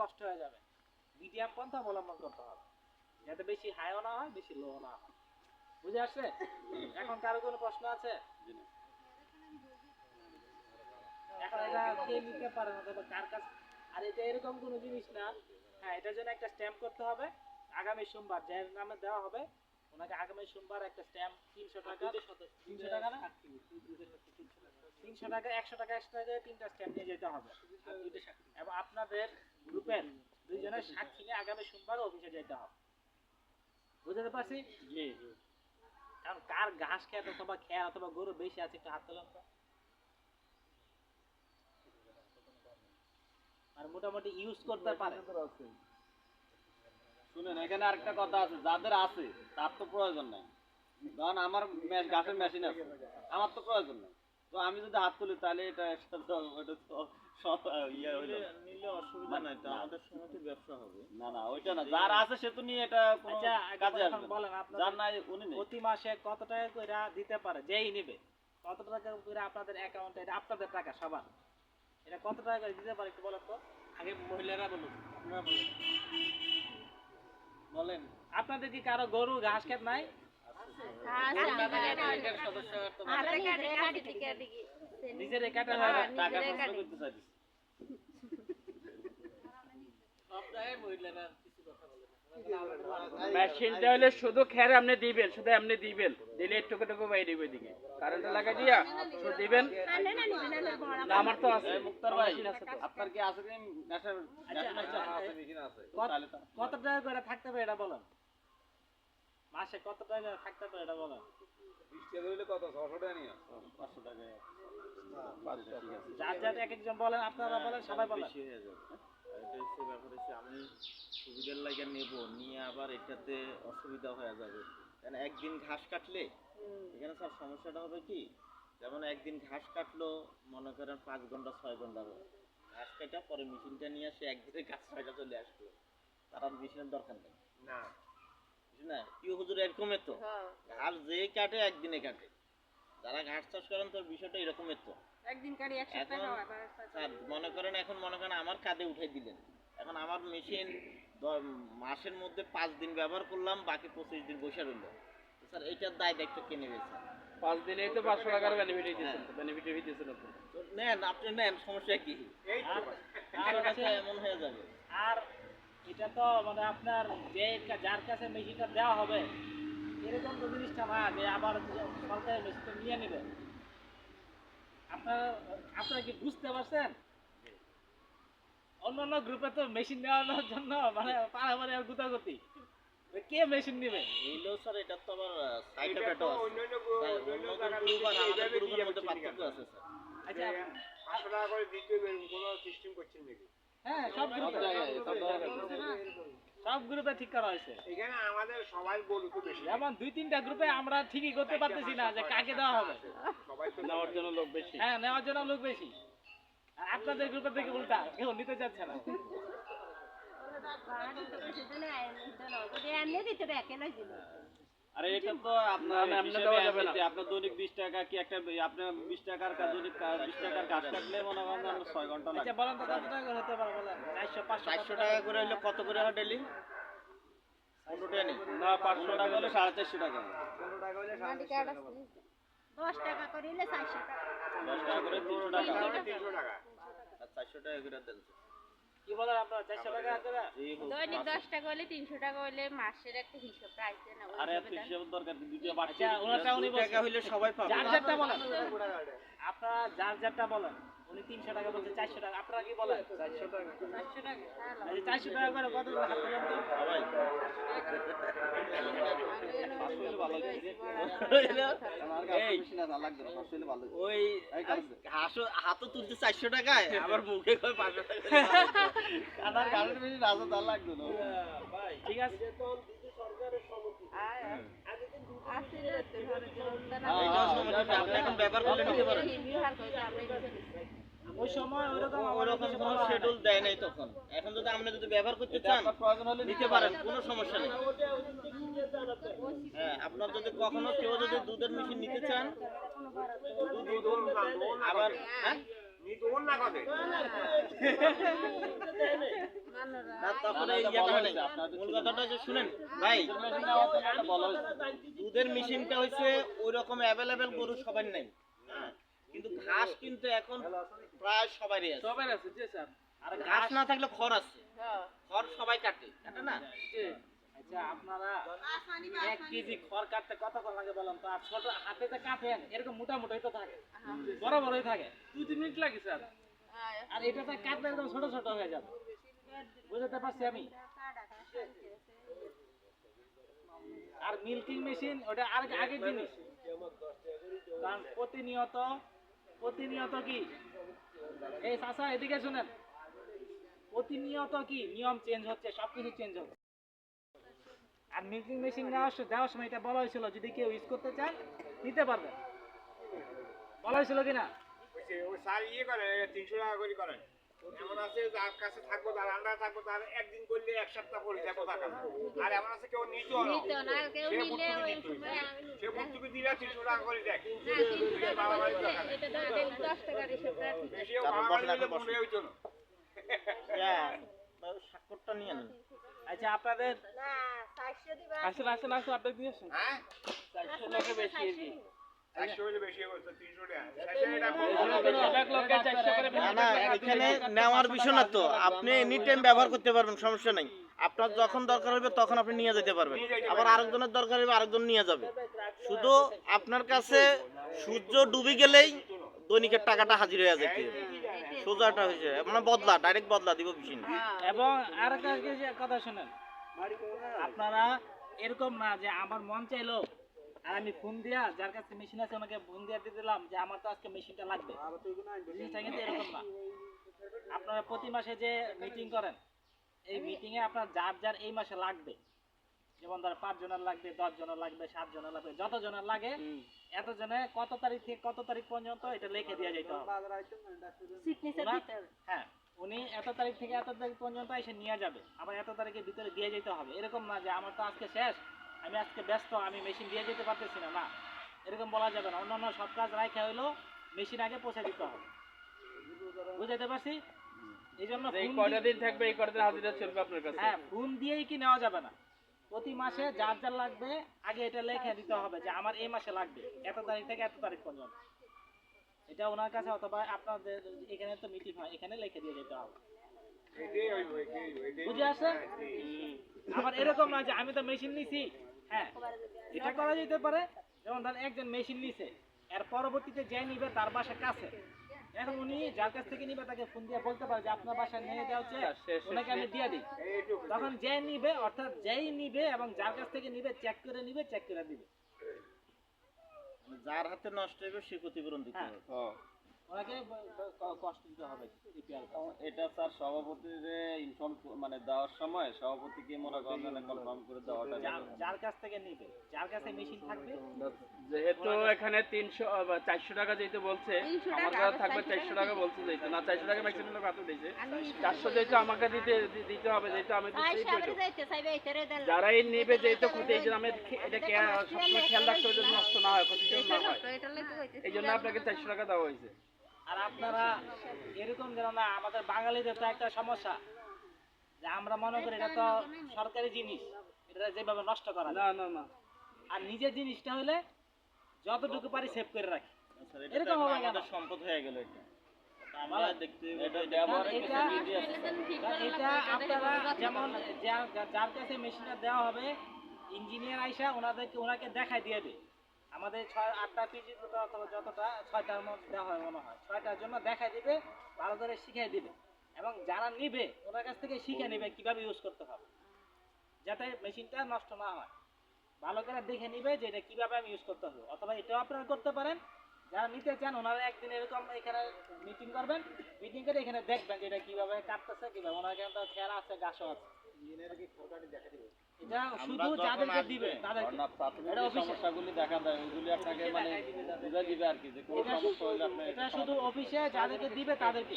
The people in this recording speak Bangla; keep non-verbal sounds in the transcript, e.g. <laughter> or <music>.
কষ্ট হয়ে যাবে। মিডিয়াম পন্থা অবলম্বন করতে হবে। যাতে বেশি হাইও না হয়, বেশি লো না হয়। বুঝে আসছে? এখন কারও কোনো প্রশ্ন আছে? এখন এটা কে নিতে পারে না? তবে কার কাছে আর এটা এরকম কোনো জিনিস না। হ্যাঁ এটার জন্য একটা স্ট্যাম্প করতে হবে। আগামী সোমবার, যার নামে দেওয়া হবে ওনাকে আগামী সোমবার একটা স্ট্যাম্প তিনশো টাকা তিনশো টাকা না? তিনশো টাকা একশো টাকা একশো টাকা তিনটা স্ট্যাম্প নিয়ে যেতে হবে। এবং আপনাদের গ্রুপের দুইজনের সাক্ষী নিয়ে আগামী সোমবার অফিসে যেতে হবে। বুঝতে পারছি? জি কারণ কার ঘাস খেত অথবা খেয়া অথবা গরু বেশি আছে একটু হাত তোলেন তো। আর মোটামুটি ইউজ করতে পারে। শুনেন এখানে আরেকটা কথা আছে যাদের আছে তার তো প্রয়োজন নাই। কারণ আমার গাছের মেশিন আছে আমার তো প্রয়োজন নাই। তো আমি যদি হাত তুলি তাহলে এটা একটা তো ওটা তো সব ইয়ে হইল। নিলে অসুবিধা নাই তো আমাদের সময় তো ব্যবসা হবে। না না ওইটা না যার আছে সে তো নিয়ে এটা কোনো আচ্ছা কাজে আসবে না। বলেন যার নাই উনি নেই। প্রতি মাসে কত টাকা করে দিতে পারে? যেই নিবে। কত টাকা করে আপনাদের অ্যাকাউন্টে এটা আপনাদের টাকা সবার। এটা কত টাকা করে দিতে পারে একটু বলেন তো? আগে মহিলারা বলুন আপনারা বলুন বলেন আপনাদের কি কারও গরু ঘাস খেত নাই? নিজের কাটা হয় টাকা করতে চাইছি <laughs> সপ্তাহে মহিলারা মেশিনটা হলে শুধু খের আপনি দিবেন শুধু এমনি দিবেন। দিলে একটুকু টুকু বাইরে দিবে দিকে কারেন্ট লাগাই দিয়া শুধু দিবেন। না আমার তো আছে। মুক্তার ভাই। আপনার কি আছে কি মেশিন আছে কত- টাকা করে থাকতে হবে এটা বলেন? মাসে কত টাকা করে থাকতে হবে এটা বলেন? পাঁচশো টাকা। ঠিক আছে যার যার এক একজন বলেন আপনারা বলেন সবাই বলেন। এটা হচ্ছে ব্যাপার হচ্ছে আমি সুবিধার লাগে নেব নিয়ে আবার এটাতে অসুবিধা হয়ে যাবে। কারণ একদিন ঘাস কাটলে এখানে স্যার সমস্যাটা হবে কি? যেমন একদিন ঘাস কাটলো মনে করেন পাঁচ ঘণ্টা ছয় ঘণ্টা ঘাস কাটা পরে মেশিনটা নিয়ে আসে একদিনে ঘাস কাটা চলে আসলো। তার আর মেশিনের দরকার নেই। না। না? কি হুজুর এরকমের তো? ঘাস যে কাটে একদিনে কাটে। যারা ঘাস চাষ করেন তোর বিষয়টা এরকমের তো। একদিন কারি এক এখন স্যার মনে করেন এখন মনে করেন আমার কাঁধে উঠাই দিলেন। এখন আমার মেশিন মাসের মধ্যে পাঁচ দিন ব্যবহার করলাম বাকি পঁচিশ দিন বসে রইল। স্যার এইটার দায় দায়িত্ব কে নেবে স্যার? পাঁচ দিনেই তো পাঁচশো টাকার বেনিফিট বেনিফিট আপনি নেন আপনি নেন সমস্যা কি? আর- এমন হয়ে যাবে। আর এটা তো মানে আপনার যে যার কাছে মেশিনটা দেওয়া হবে এরকম তো জিনিসটা না যে আবার সরকারের মেশিনটা নিয়ে নেবে। আপনারা আপনারা কি বুঝতে পারছেন? অন্যান্য গ্রুপে তো মেশিন নেওয়ানোর জন্য মানে পাড়াপাড়ি আর গুতাগুতি কে মেশিন নেবে? এইলো স্যার এটা তো আবার সাইড এটা এফেক্ট আছে। অন্যান্য গ্রুপ অন্য যারা আর আমাদের গ্রুপের মধ্যে পার্থক্য আছে স্যার আচ্ছা টাকা করে কোনো সিস্টেম করছেন নাকি? হ্যাঁ সব সব জায়গায় সব জায়গায়। সব গ্রুপে ঠিক করা হয়েছে। এখানে আমাদের সবাই গরু তো বেশি। যেমন দুই তিনটা গ্রুপে আমরা ঠিকই করতে পারতেছি না যে কাকে দেওয়া হবে। সবাই তো নেওয়ার জন্য লোক বেশি। হ্যাঁ নেওয়ার জন্য লোক বেশি। আর আপনাদের গ্রুপের থেকে উল্টা কেউ নিতে চাচ্ছে না। আরে এটা তো আপনার এমনি দেওয়া যাবে না। আপনার দৈনিক বিশ টাকা কি একটা আপনার বিশ টাকার কাজ দৈনিক বিশ টাকার কাজ কাটলে মনে করেন আপনার ছয় ঘণ্টা লাগে। আচ্ছা বলেন তো কত টাকা করে হতে পারে বলেন? চারশো পাঁচশো চারশো টাকা করে হলে কত করে হয় টাকা নেই। না পাঁচশো টাকা হলে সাড়ে চারশো টাকা। দশ টাকা করিলে চারশো টাকা। দশ টাকা করে তিনশো টাকা। তিনশো টাকা। আর চারশো টাকা করে দেন। কি বলেন আপনারা চারশো টাকা করে এই দৈনিক দশ টাকা হলে তিনশো টাকা হলে মাসের একটা হিসাব না আরে এত দরকার আচ্ছা উনি টাকা হইলে সবাই পাবে। যার যারটা বলেন। আপনারা যার যারটা বলেন উনি তিনশো টাকা বলছে চারশো টাকা। আপনারা কি বলেন? চারশো টাকা। চারশো টাকা। আচ্ছা, চারশো টাকা করে কত হাত তুলেন তো? সবাই। এই ওই হাসো হাতও তুলতে চারশো টাকায় আবার মুখে পাঁচশো টাকা কানার গাড়ির বেশি রাজা তার লাগতো না। ঠিক আছে। এইটাও আপনি এখন ব্যবহার করলে নিতে পারেন। ওই সময় ওইরকম ওরকম কোনো শিডিউল দেয় নাই তখন। এখন যদি আপনি যদি ব্যবহার করতে চান প্রয়োজন হলে নিতে পারেন কোনো সমস্যা নেই। হ্যাঁ আপনার যদি কখনো কেউ যদি দুধের মেশিন নিতে চান আবার হ্যাঁ। দুধের মেশিনটা হচ্ছে ওই রকম অ্যাভেলেবেল গরু সবার নাই। ঘাস কিন্তু এখন প্রায় সবারই আছে। সবার আছে জি স্যার। আর ঘাস না থাকলে খড় আছে। হ্যাঁ। খড় সবাই কাটে কাটে না? আচ্ছা আপনারা এক কেজি খড় কাটতে কতক্ষণ লাগে বলেন তো? আর ছোট হাতে যে কাটেন এরকম মোটা মোটাই তো থাকে। বড় বড়ই থাকে। দুই তিন মিনিট লাগে স্যার। আর এটাতে কাটলে একদম ছোট ছোট হয়ে যাবে। বুঝতে পারছি আমি? আর মিল্কিং মেশিন ওটা আর আগের জিনিস। কারণ প্রতিনিয়ত প্রতিনিয়ত কি? এই চাষা এদিকে শুনেন। প্রতিনিয়ত কি নিয়ম চেঞ্জ হচ্ছে, সবকিছু চেঞ্জ হচ্ছে। আর মিল্কিং মেশিন দেওয়ার সময় এটা বলা হয়েছিল, যদি কেউ ইউজ করতে চান নিতে পারবে। বলা হয়েছিল কিনা ওই স্যার ইয়ে করে, তিনশো টাকা করে করেন এমন আছে যার কাছে থাকব তার আন্ডার থাকব তার একদিন করলে এক সপ্তাহ করে যাব টাকা আর এমন আছে কেউ নিতেও না। নিত না কেউ সে দিলে তিনশো টাকা করে দেয়। হ্যাঁ স্বাক্ষরটা নিয়ে নেন। আচ্ছা আপনাদের আসেন আসেন আসেন আপনি দিয়ে আসেন। হ্যাঁ? চারশো টাকা না বেশি না এখানে নেওয়ার বিষয় না তো। আপনি এনি টাইম ব্যবহার করতে পারবেন সমস্যা নাই। আপনার যখন দরকার হবে তখন আপনি নিয়ে যেতে পারবেন। আবার আরেকজনের দরকার হবে আরেকজন নিয়ে যাবে। শুধু আপনার কাছে সূর্য ডুবে গেলেই দৈনিকের টাকাটা হাজির হয়ে যেতে সোজাটা হয়েছে। মানে বদলা ডাইরেক্ট বদলা দিব এবং আরেকটা কথা শুনেন। আপনারা এরকম না যে আমার মন চাইলো আর আমি ফোন দিয়া যার কাছে মেশিন আছে ওনাকে ফোন দিয়া দিয়ে দিলাম যে আমার তো আজকে মেশিনটা লাগবে। জিনিসটা কিন্তু এরকম না। আপনারা প্রতি মাসে যে মিটিং করেন এই মিটিং এ আপনার যার যার এই মাসে লাগবে যেমন ধর পাঁচ জনের লাগবে দশ জনের লাগবে সাত জনের লাগবে যত জনের লাগে এত জনে কত তারিখ থেকে কত তারিখ পর্যন্ত এটা লিখে দেওয়া যেতে হবে। সিগনেচার ওরা- দিতে হবে। হ্যাঁ উনি এত তারিখ থেকে এত তারিখ পর্যন্ত এসে নিয়ে যাবে আবার এত তারিখের ভিতরে দিয়ে যেতে হবে। এরকম না যে আমার তো আজকে শেষ আমি আজকে ব্যস্ত আমি মেশিন দিয়ে যেতে পারতেছি না না। এরকম বলা যাবে না। অন্যান্য সব কাজ রাখা হইল মেশিন আগে পৌঁছে দিতে হবে। বুঝাইতে পারছি? এই জন্য এই কয়টা দিন থাকবে এই কয়টা দিন হাজিরা চলবে আপনার কাছে? হ্যাঁ ফোন দিয়েই কি নেওয়া যাবে না। প্রতি মাসে যার যার লাগবে আগে এটা লেখে দিতে হবে যে আমার এই মাসে লাগবে এত তারিখ থেকে এত তারিখ পর্যন্ত। এটা ওনার কাছে অথবা আপনাদের এখানে তো মিটিং হয় এখানে লিখে দিয়ে যেতে হবে। বুঝে আসে আবার এরকম না যে আমি তো মেশিন নিছি। হ্যাঁ এটা করা যেতে পারে। যেমন ধরেন একজন মেশিন নিছে এর পরবর্তীতে যে নিবে তার বাসা কাছে। এখন উনি যার কাছ থেকে নিবে তাকে ফোন দিয়ে বলতে পারে যে আপনার বাসায় নিয়ে দেওয়া হচ্ছে শেষ, ওনাকে আমি দিয়ে দিই। তখন যে নিবে অর্থাৎ যেই নিবে এবং যার কাছ থেকে নিবে চেক করে নিবে চেক করে দিবে। যার হাতে নষ্ট হবে সে ক্ষতিপূরণ দিতে হ্যাঁ। হবে। হ্যাঁ। ওনাকে ব- ব- ক- কষ্ট দিতে হবে এটা স্যার সভাপতির ইনফর্ম মানে দেওয়ার সময় সভাপতিকে মনে করেন কনফার্ম করে দেওয়াটা যার কাছ থেকে নিবে যার কাছে মেশিন থাকবে যেহেতু এখানে তিনশো চারশো টাকা যেহেতু বলছে আমার কাছে থাকবে চারশো টাকা বলছে যেহেতু। না চারশো টাকা ম্যাক্সিমাম লোক হাতে দিয়েছে। আমি চারশো যেহেতু আমাকে দিতে দিতে হবে যেহেতু আমি যারা এই নেবে যেহেতু ক্ষতি এই জন্য আমি এটা সবসময় খেয়াল রাখতে হবে নষ্ট না হয় ক্ষতি না হয়। এই জন্য আপনাকে চারশো টাকা দেওয়া হয়েছে। আর আপনারা এরকম যেন না আমাদের বাঙালিদের তো একটা সমস্যা। যে আমরা মনে করি এটা তো সরকারি জিনিস এটা যেভাবে নষ্ট করা না না না। আর নিজের জিনিসটা হলে যতটুকু পারি সেভ করে রাখি। এরকম হবে কেন? সম্পদ হয়ে গেল এটা। যার কাছে মেশিনটা দেওয়া হবে ইঞ্জিনিয়ার আইসা ওনাদেরকে ওনাকে দেখাই দিয়ে দেবে। আমাদের ছয়, আটটা পিজি অথবা যতটা ছয়টার মধ্যে দেওয়া হয় মনে হয়, ছয়টার জন্য দেখাই দিবে, ভালো করে শিখাই দিবে। এবং যারা নিবে ওনার কাছ থেকে শিখে নেবে কীভাবে ইউজ করতে হবে, যাতে মেশিনটা নষ্ট না হয়। ভালো করে দেখে নিবে যে এটা কীভাবে আমি ইউজ করতে হবে, অথবা এটাও আপনারা করতে পারেন। যারা নিতে চান, ওনারা একদিন এরকম এখানে মিটিং করবেন মিটিং করে এখানে দেখবেন যে এটা কীভাবে কাটতেছে, কীভাবে। ওনার এখানে তো খেলা আছে গাছও আছে। এটা শুধু যাদেরকে দিবে এটা সমস্যাগুলি দেখা দেয় ওইগুলি আপনাকে মানে বুঝে দিবে আর কি যে কোনো সমস্যা হলে আপনি এটা শুধু অফিসে যাদেরকে দিবে তাদেরকে।